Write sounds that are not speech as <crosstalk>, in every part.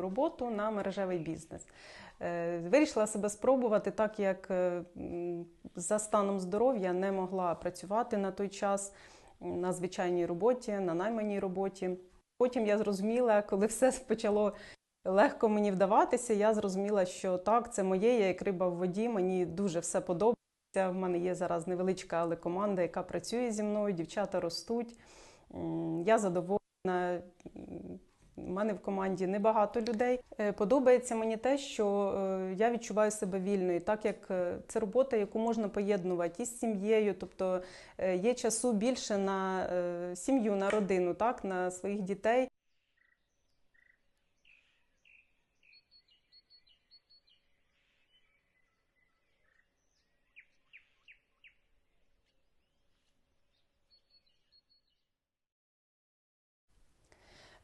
роботу на мережевий бізнес. Е, Вирішила себе спробувати, так як е, за станом здоров'я не могла працювати на той час на звичайній роботі, на найманій роботі. Потім я зрозуміла, коли все <laughs> почало легко мені вдаватися, я зрозуміла, що так, це моє, я як риба в воді, мені дуже все подобається. В мене є зараз невеличка, але команда, яка працює зі мною, дівчата ростуть. Я задоволена. У мене в команді небагато людей. Е, Подобається мені те, що е, я відчуваю себе вільною, так як е, це робота, яку можна поєднувати із сім'єю, тобто є часу більше на сім'ю, на родину, так, на своїх дітей.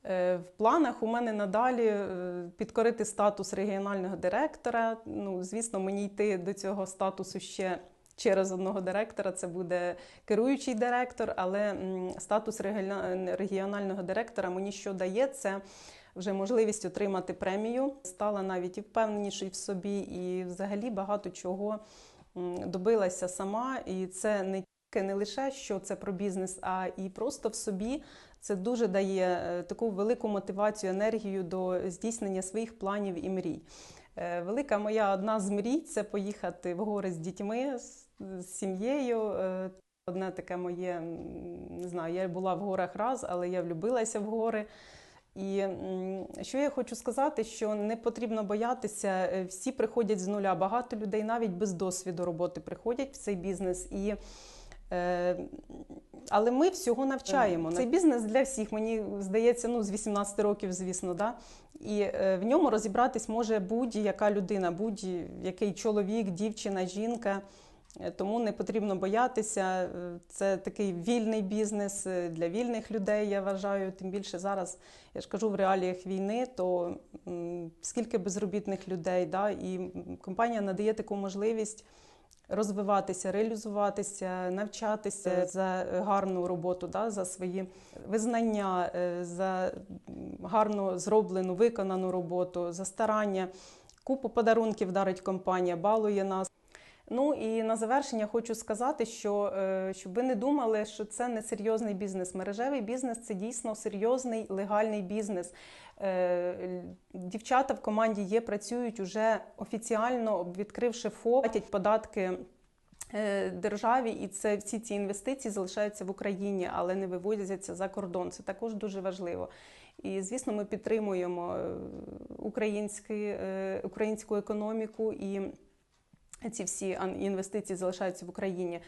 В планах у мене надалі е, підкорити статус регіонального директора. Ну, звісно, мені йти до цього статусу ще через одного директора. Це буде керуючий директор, але статус регіонального директора мені що дає це. Вже можливість отримати премію, стала навіть і впевненішою в собі, і взагалі багато чого добилася сама. І це не не лише що це про бізнес, а і просто в собі це дуже дає е, таку велику мотивацію, енергію до здійснення своїх планів і мрій. Е, Велика моя одна з мрій це поїхати в гори з дітьми, з, сім'єю. Е, Одне таке моє, не знаю, я була в горах раз, але я влюбилася в гори. І що я хочу сказати, що не потрібно боятися, всі приходять з нуля. Багато людей навіть без досвіду роботи приходять в цей бізнес. І, але ми всього навчаємо. Цей бізнес для всіх, мені здається, ну, з 18 років, звісно, да? і е, в ньому розібратись може будь-яка людина, будь-який чоловік, дівчина, жінка. Е, Тому не потрібно боятися. Е, Це такий вільний бізнес е, для вільних людей, я вважаю. Тим більше зараз, я ж кажу, в реаліях війни, то скільки безробітних людей, да? і компанія надає таку можливість розвиватися, реалізуватися, навчатися за гарну роботу, да? за свої визнання, е, за гарно зроблену, виконану роботу, за старання. Купу подарунків дарить компанія, балує нас. Ну і на завершення хочу сказати, що е, щоб ви не думали, що це не серйозний бізнес. Мережевий бізнес це дійсно серйозний легальний бізнес. Е, Дівчата в команді є, працюють уже офіціально, відкривши ФОП, платять податки. е, Державі і це всі ці інвестиції залишаються в Україні, але не вивозяться за кордон. Це також дуже важливо. І звісно, ми підтримуємо українську економіку і ці всі інвестиції залишаються в Україні.